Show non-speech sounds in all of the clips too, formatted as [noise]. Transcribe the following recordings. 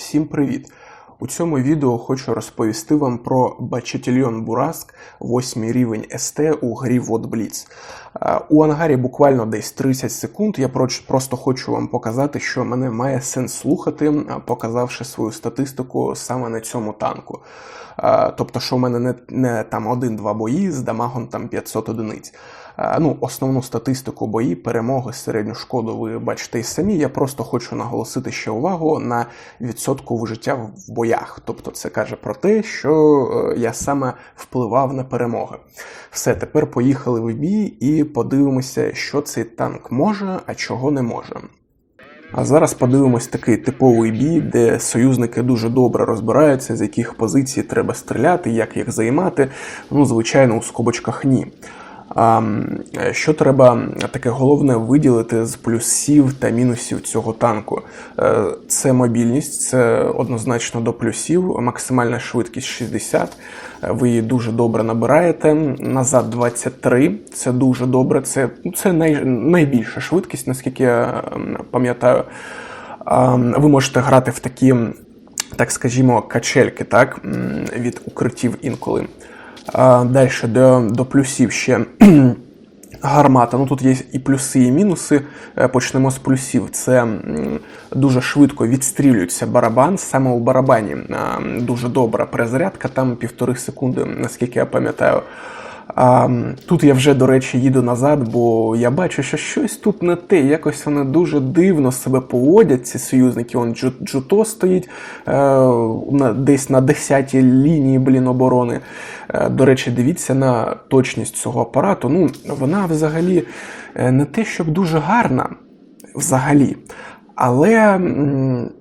Всім привіт! У цьому відео хочу розповісти вам про Бачетільйон Бураск, 8 рівень СТ у грі Blitz. Е, У ангарі буквально десь 30 секунд. Я просто хочу вам показати, що мене має сенс слухати, показавши свою статистику саме на цьому танку. Тобто, що в мене не, не там один-два бої з дамагом там 500 одиниць. Е, Ну, основну статистику бої, перемоги, середню шкоду ви бачите і самі. Я просто хочу наголосити ще увагу на відсотку вижиття в боях. Тобто, це каже про те, що е, я саме впливав на перемоги. Все, тепер поїхали в бій і подивимося, що цей танк може, а чого не може. А зараз подивимось такий типовий бій, де союзники дуже добре розбираються, з яких позицій треба стріляти, як їх займати. Ну, звичайно, у скобочках ні. Що треба таке головне виділити з плюсів та мінусів цього танку? Е, Це мобільність, це однозначно до плюсів, максимальна швидкість 60. е, Ви її дуже добре набираєте. Назад 23, це дуже добре. Це, це най, найбільша швидкість, наскільки я ем, пам'ятаю. Ви можете грати в такі, так скажімо, качельки, так, від укриттів інколи. Далі до, до плюсів ще [clears throat] гармата. Ну тут є і плюси, і мінуси. Е, Почнемо з плюсів. Це дуже швидко відстрілюється барабан. Саме у барабані дуже добра перезарядка, там півтори секунди, наскільки я пам'ятаю. А, тут я вже, до речі, їду назад, бо я бачу, що щось тут не те. Якось вони дуже дивно себе поводять, ці союзники. Он Джуто стоїть е, десь на 10-й лінії блін, оборони. Е, до речі, дивіться на точність цього апарату. Ну, вона взагалі е, не те, щоб дуже гарна, взагалі. Але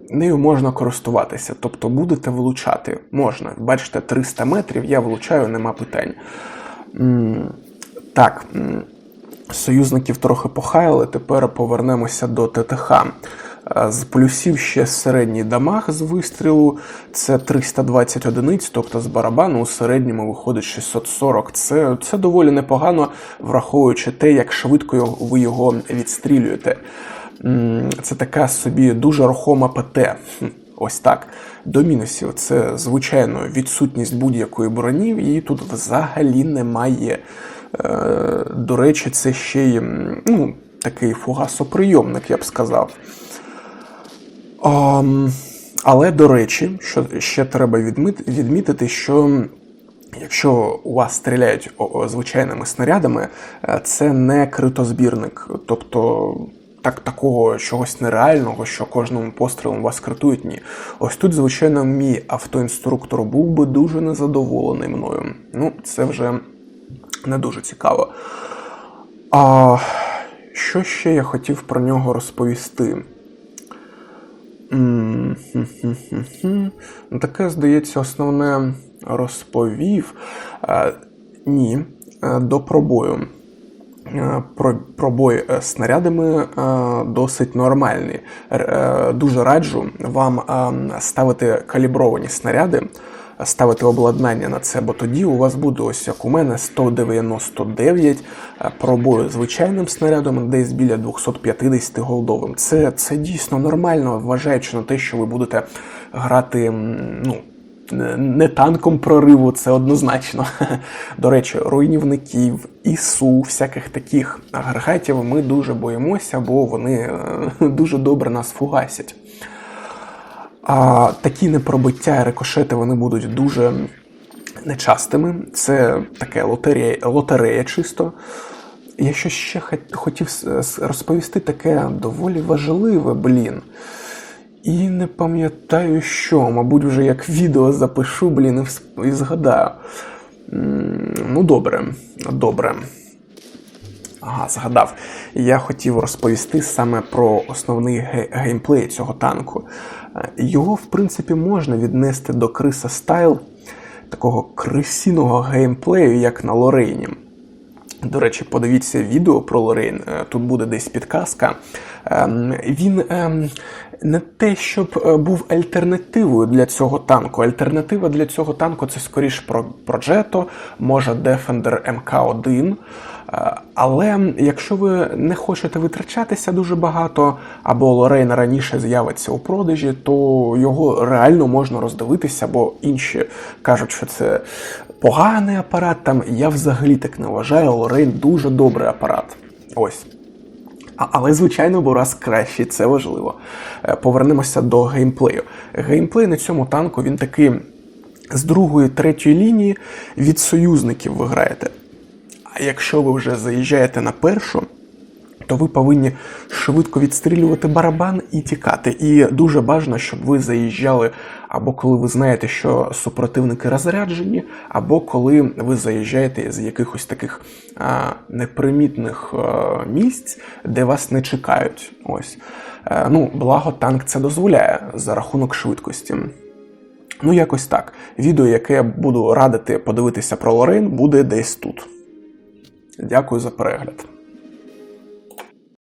нею можна користуватися, тобто будете влучати. Можна. Бачите, 300 метрів, я влучаю, нема питань. Так, союзників трохи похаяли, тепер повернемося до ТТХ. Е, З плюсів ще середній дамаг з вистрілу, це 320 одиниць, тобто з барабану у середньому виходить 640. Це, це доволі непогано, враховуючи те, як швидко ви його відстрілюєте. Це така собі дуже рухома ПТ. Ось так. До мінусів це, звичайно, відсутність будь-якої броні, її тут взагалі немає. Е, До речі, це ще й ну, такий фугасоприйомник, я б сказав. Але, до речі, що ще треба відмітити, що якщо у вас стріляють звичайними снарядами, е, це не критозбірник. Тобто так, такого чогось нереального, що кожним пострілом вас критують, ні. Ось тут, звичайно, мій автоінструктор був би дуже незадоволений мною. Ну, це вже не дуже цікаво. А що ще я хотів про нього розповісти? Таке, здається, основне розповів. Е, Ні, е, до пробою. Е, Про, пробой е, снарядами е, досить нормальний. Дуже раджу вам ставити калібровані снаряди, ставити обладнання на це, бо тоді у вас буде ось як у мене 199 е, пробою звичайним снарядом, десь біля 250 голдовим. Це, це дійсно нормально, вважаючи на те, що ви будете грати. ну, не- танком прориву, це однозначно. До речі, руйнівників, ісу, всяких таких агрегатів ми дуже боїмося, бо вони е, дуже добре нас фугасять. А такі непробиття і рикошети вони будуть дуже нечастими. Це таке лотерея, лотерея чисто. Я що ще хотів розповісти таке доволі важливе, блін. І не пам'ятаю що, мабуть, вже як відео запишу, блін, і, згадаю. Ну, добре, добре. Ага, згадав. Я хотів розповісти саме про основний геймплей цього танку. Е, Його, в принципі, можна віднести до Криса Стайл, такого крисіного геймплею, як на Лорейні. До речі, подивіться відео про Лорейн. е, Тут буде десь підказка. Ем, Він ем, не те, щоб е, був альтернативою для цього танку. Альтернатива для цього танку це скоріш про Progetto, може Defender MK1. Але якщо ви не хочете витрачатися дуже багато, або Лорейн раніше з'явиться у продажі, то його реально можна роздивитися, бо інші кажуть, що це поганий апарат. Там я взагалі так не вважаю. Лорейн дуже добрий апарат. Ось. Але, звичайно, Бурас кращий, це важливо. Е, Повернемося до геймплею. Геймплей на цьому танку він такий з другої, третьої лінії від союзників ви граєте. А якщо ви вже заїжджаєте на першу, то ви повинні швидко відстрілювати барабан і тікати. І дуже бажано, щоб ви заїжджали або коли ви знаєте, що супротивники розряджені, або коли ви заїжджаєте з якихось таких а, непримітних а, місць, де вас не чекають. Ось. Е, ну, благо, танк це дозволяє за рахунок швидкості. Ну, якось так. Відео, яке я буду радити подивитися про Лорейн, буде десь тут. Дякую за перегляд.